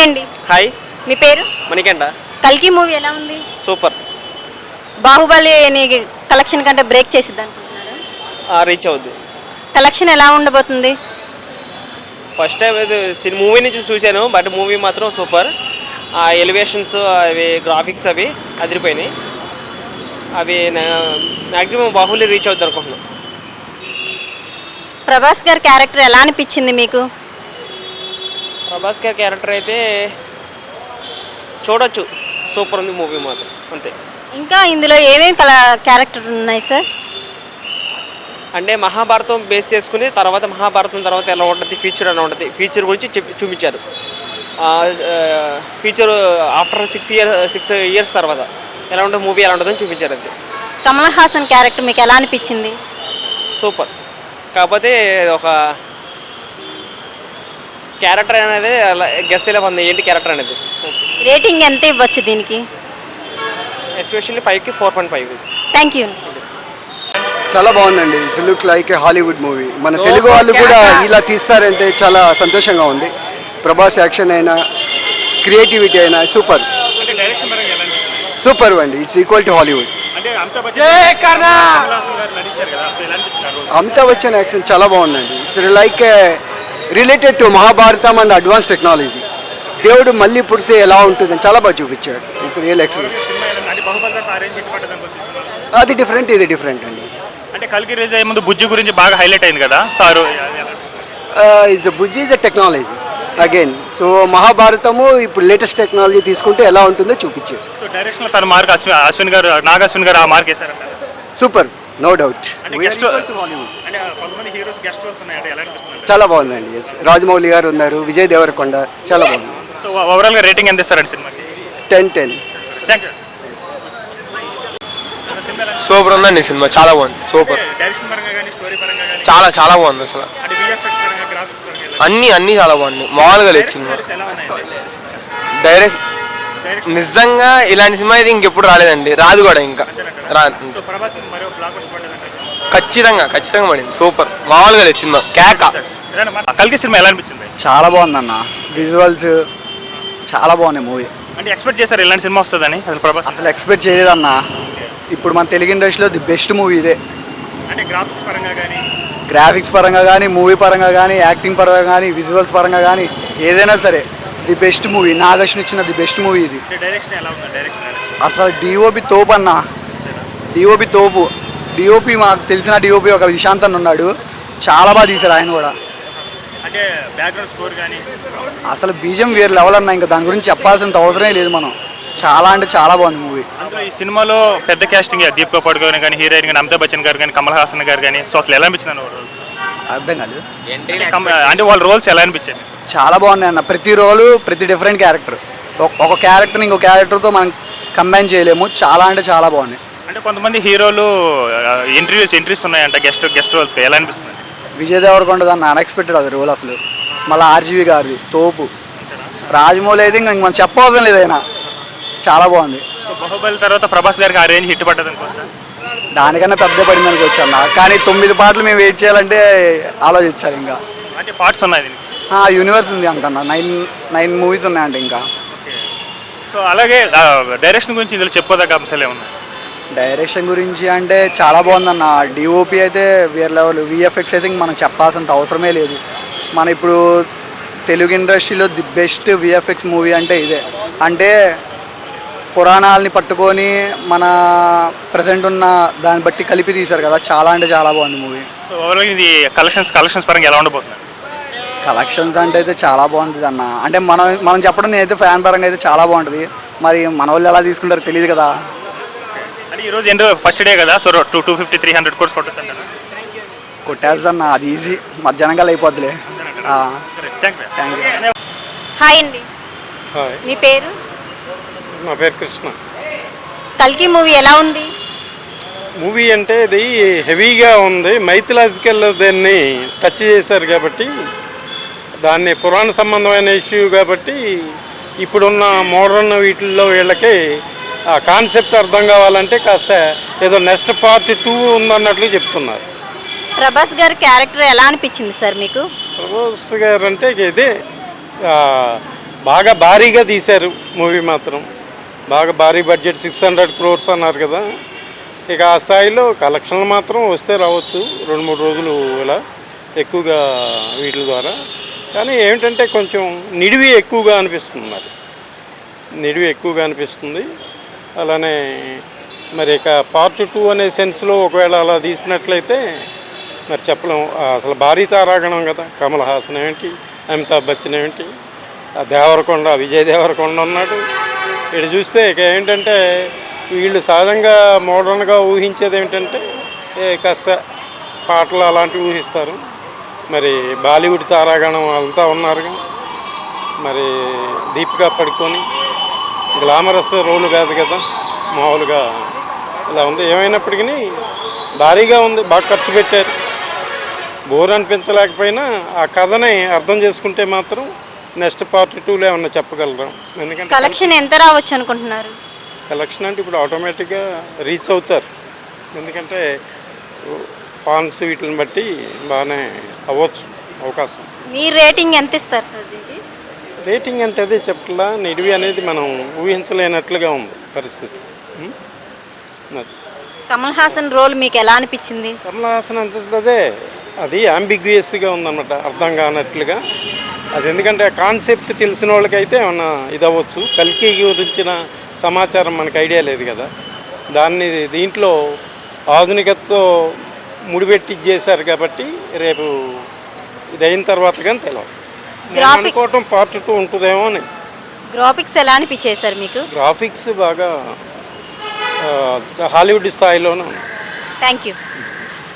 Hi అండి. Hi. మీ పేరు? మణికంట కల్కి మూవీ ఎలా ఉంది? సూపర్. బాహుబలి నీ కలెక్షన్ కంటే బ్రేక్ చేసిద్ది అనుకుంటున్నారు? రీచ్ అవుద్ది. కలెక్షన్ ఎలా ఉండబోతుంది? ఫస్ట్ టైం ఇది మూవీ నుంచి చూశాను బట్ మూవీ మాత్రం సూపర్. ఆ ఎలివేషన్స్ అవి గ్రాఫిక్స్ అవి అదిరిపోయినాయి. అవి మ్యాక్సిమం బాహుబలి రీచ్ అవుద్ది అనుకుంటున్నాను. ప్రభాస్ గారి క్యారెక్టర్ ఎలా అనిపించింది మీకు? ప్రభాస్ గారి క్యారెక్టర్ అయితే చూడొచ్చు. సూపర్ ఉంది మూవీ మాత్రం. అంతే. ఇంకా ఇందులో ఏమేమి కల క్యారెక్టర్ ఉన్నాయి సార్? అంటే మహాభారతం బేస్ చేసుకుని తర్వాత మహాభారతం తర్వాత ఎలా ఉంటుంది ఫ్యూచర్ ఎలా ఉంటుంది ఫ్యూచర్ గురించి చెప్పి చూపించారు. Future after six year six years తర్వాత ఎలా ఉంటుంది మూవీ ఎలా ఉంటుందని చూపించారు అంతే. కమల్ హాసన్ క్యారెక్టర్ మీకు ఎలా అనిపించింది? సూపర్. కాకపోతే ఒక క్యారెక్టర్ అనేది గెస్ ఇలా ఉంది ఏంటి క్యారెక్టర్ అనేది? రేటింగ్ ఎంత ఇవ్వచ్చు దీనికి? ఎస్పెషల్లీ ఫైవ్కి four point five thank you చాలా బాగుందండి. It's look like a Hollywood movie మన తెలుగు వాళ్ళు కూడా ఇలా తీస్తారంటే చాలా సంతోషంగా ఉంది. ప్రభాస్ యాక్షన్ అయినా క్రియేటివిటీ అయినా సూపర్. అంటే డైరెక్షన్ పరంగా ఎలా అనిపించింది? సూపర్ అండి. ఇట్స్ ఈక్వల్ టు హాలీవుడ్ అంటే అమితాబ్ బచ్చన్ యాక్షన్ చాలా బాగుందండి. It's like related to Mahabharatam and advance technology. దేవుడు మళ్ళీ పుడితే ఎలా ఉంటుందని చాలా బాగా చూపించాడు. ఇట్స్ రియల్ ఎక్స్పీరియన్స్ అది డిఫరెంట్ ఇది డిఫరెంట్ అండి. అంటే కల్కి రిలీజ్ అయ్యే ముందు బుజ్జి గురించి బాగా హైలైట్ అయింది కదా? Sir is Bujji is a technology again so మహాభారతము ఇప్పుడు లేటెస్ట్ టెక్నాలజీ తీసుకుంటే ఎలా ఉంటుందో చూపించాడు. సో డైరెక్షన్ తన మార్క్ అశ్విన్ అశ్విన్ గారు నాగ అశ్విన్ గారు ఆ మార్క్ వేశారంట. సూపర్ నో డౌట్ గెస్ట్ అంటే కొంతమంది హీరోస్ గెస్ట్ రోల్స్ ఉన్నాయి అంటే ఎలా చాలా బాగుందండి. ఎస్ రాజమౌళి గారు ఉన్నారు విజయ్ దేవరకొండ చాలా బాగుంది. సో ఓవరాల్గా రేటింగ్ ఎంత ఇస్తారండి సినిమాకి? Ten ten. Thank you super ఉందండి సినిమా చాలా బాగుంది సూపర్. చాలా చాలా బాగుంది అసలు. అంటే విఎఫ్ఎక్స్ పరంగా గ్రాఫిక్స్ పరంగా ఎలా అన్ని అన్ని చాలా బాగుంది మామూలుగా లేదు సినిమా. డైరెక్ట్ నిజంగా ఇలాంటి సినిమా అయితే ఇంకెప్పుడు రాలేదండి రాదు కూడా ఇంకా. రా ఖచ్చితంగా ఖచ్చితంగా పడింది. సూపర్. మామూలుగా లేదు సినిమా కేక. కల్కి సినిమా ఎలా అనిపించింది? చాలా బాగుందన్న. విజువల్స్ చాలా బాగున్నాయి మూవీ. అంటే ఎక్స్పెక్ట్ చేశారు ఇలాంటి సినిమా వస్తుందని అసలు ప్రభాస్? అసలు ఎక్స్పెక్ట్ చేయలేదన్న. ఇప్పుడు మన తెలుగు ఇండస్ట్రీలో ది బెస్ట్ మూవీ ఇదే. అంటే గ్రాఫిక్స్ పరంగా కానీ గ్రాఫిక్స్ పరంగా కానీ మూవీ పరంగా కానీ యాక్టింగ్ పరంగా కానీ విజువల్స్ పరంగా కానీ ఏదైనా సరే ది బెస్ట్ మూవీ. నాగశ్వన్ ఇచ్చిన ది బెస్ట్ మూవీ ఇది. అంటే డైరెక్షన్ ఎలా ఉంది? డైరెక్షన్ అసలు డిఓపి తోపు అన్న. డిఓపి తోపు. డిఓపి మాకు తెలిసిన డిఓపి ఒక విశాంత్ అన్న ఉన్నాడు. చాలా బాగా తీశారు ఆయన కూడా. అంటే బ్యాక్గ్రౌండ్ స్కోర్ కానీ అసలు బీజం వేరు లెవెల్ అన్న ఇంకా దాని గురించి చెప్పాల్సినంత అవసరమే లేదు మనం. చాలా అంటే చాలా బాగుంది మూవీ అందులో ఈ సినిమాలో పెద్ద క్యాస్టింగ్ దీప్ కపూర్ గారు కానీ హీరోయిన్ కానీ అమితాబ్ బచ్చన్ గారు కానీ కమల్ హాసన్ గారు కానీ సో అసలు ఎలా అనిపించింది అర్థం కాలేదు. అంటే వాళ్ళ రోల్స్ ఎలా అనిపించింది చాలా బాగున్నాయి అన్న. ప్రతి రోలు ప్రతి డిఫరెంట్ క్యారెక్టర్ ఒక క్యారెక్టర్ని ఇంకో క్యారెక్టర్తో మనం కంబైన్ చేయలేము. చాలా అంటే చాలా బాగున్నాయి. అంటే కొంతమంది హీరోలు ఇంటర్వ్యూస్ ఎంట్రీస్ ఉన్నాయంట గెస్ట్ గెస్ట్ రోల్స్ ఎలా అనిపిస్తుంది? విజయ్ దేవరకొండ దాన్ని అన్ఎక్స్పెక్టెడ్ అది రోల్ అసలు. మళ్ళీ ఆర్జీవి గారిది తోపు. రాజమౌళి అయితే ఇంకా మనం చెప్పవసరం లేదు ఆయన. చాలా బాగుంది. బాహుబలి తర్వాత ప్రభాస్ గారికి ఆ రేంజ్ హిట్ పడ్డది అనుకోవచ్చా? దానికన్నా పెద్ద పడింది అనుకోవచ్చు అన్న. కానీ తొమ్మిది పాటలు మేము వెయిట్ చేయాలంటే ఆలోచించాలి ఇంకా. అంటే పార్ట్స్ ఉన్నాయి దీనికి? ఆ, యూనివర్స్ ఉంది అంటన్నా నైన్ నైన్ మూవీస్ ఉన్నాయంట ఇంకా. సో అలాగే డైరెక్షన్ గురించి ఇందులో చెప్పుకోదగ్గ అంశాలు ఏమున్నాయి? డైరెక్షన్ గురించి అంటే చాలా బాగుందన్న. డిఓపి అయితే వేరే లెవెల్ విఎఫ్ఎక్స్ అయితే మనం చెప్పాల్సినంత అవసరమే లేదు. మన ఇప్పుడు తెలుగు ఇండస్ట్రీలో ది బెస్ట్ విఎఫ్ఎక్స్ మూవీ అంటే ఇదే. అంటే పురాణాలని పట్టుకొని మన ప్రజెంట్ ఉన్న దాన్ని బట్టి కలిపి తీశారు కదా. చాలా అంటే చాలా బాగుంది మూవీ. ఇది కలెక్షన్స్ కలెక్షన్స్ పరంగా ఎలా ఉండబోతుంది? కలెక్షన్స్ అంటే అయితే చాలా బాగుంటుంది అన్న. అంటే మనం మనం చెప్పడం నేనైతే ఫ్యాన్ పరంగా అయితే చాలా బాగుంటుంది. మరి మన వాళ్ళు ఎలా తీసుకుంటారో తెలియదు కదా. అంటే ఈరోజు ఎండ్ ఫస్ట్ డే కదా so two two fifty three hundred crores అంటారా కొట్టేద్దన్న అది ఈజీ. మధ్యాహ్నంగా అయిపోద్దిలే thank thank you you hi అండి. హాయ్. మీ పేరు? నా పేరు కృష్ణ. కల్కి మూవీ ఎలా ఉంది? మూవీ అంటే ఇది హెవీగా ఉంది. మైథలాజికల్ దాన్ని టచ్ చేశారు కాబట్టి దాన్ని పురాణ సంబంధమైన ఇష్యూ కాబట్టి ఇప్పుడున్న మోడర్న్ వీటిల్లో వీళ్ళకి ఆ కాన్సెప్ట్ అర్థం కావాలంటే కాస్త ఏదో నెక్స్ట్ పార్ట్ టూ ఉందన్నట్లు చెప్తున్నారు. ప్రభాస్ గారి క్యారెక్టర్ ఎలా అనిపించింది సార్ మీకు? ప్రభాస్ గారు అంటే ఇదే బాగా భారీగా తీశారు మూవీ మాత్రం. బాగా భారీ బడ్జెట్ సిక్స్ హండ్రెడ్ క్రోర్స్ అన్నారు కదా. ఇక ఆ స్థాయిలో కలెక్షన్లు మాత్రం వస్తే రావచ్చు రెండు మూడు రోజులు ఇలా ఎక్కువగా వీటి ద్వారా. కానీ ఏమిటంటే కొంచెం నిడివి ఎక్కువగా అనిపిస్తుంది మరి. నిడివి ఎక్కువగా అనిపిస్తుంది. అలానే మరి ఇక పార్ట్ టూ అనే సెన్స్లో ఒకవేళ అలా తీసినట్లయితే మరి చెప్పలేం. అసలు భారీ తారాగణం కదా. కమల్ హాసన్ ఏమిటి? అమితాబ్ బచ్చన్ ఏమిటి? ఆ దేవరకొండ విజయ్ దేవరకొండ ఉన్నాడు. ఇటు చూస్తే ఇక ఏంటంటే వీళ్ళు సహజంగా మోడర్న్గా ఊహించేది ఏంటంటే ఏ కాస్త పాటలు అలాంటివి ఊహిస్తారు. మరి బాలీవుడ్ తారాగణం అంతా ఉన్నారు మరి దీపిక పడుకొని గ్లామరస్ రోల్ కాదు కదా మామూలుగా ఇలా ఉంది. ఏమైనప్పటికీ భారీగా ఉంది బాగా ఖర్చు పెట్టారు. బోర్ అనిపించలేకపోయినా ఆ కథని అర్థం చేసుకుంటే మాత్రం నెక్స్ట్ పార్ట్ టూలో ఏమన్నా చెప్పగలరు? ఎందుకంటే కలెక్షన్ ఎంత రావచ్చు అనుకుంటున్నారు? కలెక్షన్ అంటే ఇప్పుడు ఆటోమేటిక్గా రీచ్ అవుతారు. ఎందుకంటే ఫాన్స్ వీటిని బట్టి బాగానే అవ్వచ్చు అవకాశం. మీ రేటింగ్ ఎంత ఇస్తారు సార్ దీనికి? రేటింగ్ అంటే అదే చెప్పట్లా నిడివి అనేది మనం ఊహించలేనట్లుగా ఉంది పరిస్థితి. కమల్ హాసన్ రోల్ మీకు ఎలా అనిపించింది? కమల్ హాసన్ అంటే అదే అది అంబిగ్యూయస్గా ఉందన్నమాట అర్థం కానట్లుగా. అది ఎందుకంటే కాన్సెప్ట్ తెలిసిన వాళ్ళకైతే ఏమన్నా ఇది అవ్వచ్చు కల్కి గురించిన సమాచారం మనకు ఐడియా లేదు కదా. దాన్ని దీంట్లో ఆధునికతతో ముడిపెట్టి చేశారు కాబట్టి రేపు ఇది అయిన తర్వాత కానీ తెలియదు Graphic- అనుకోవటం పార్ట్ టూ ఉంటుందేమో అని. గ్రాఫిక్స్ ఎలా అనిపించాయి సార్ మీకు? గ్రాఫిక్స్ బాగా హాలీవుడ్ స్థాయిలోనే థ్యాంక్ యూ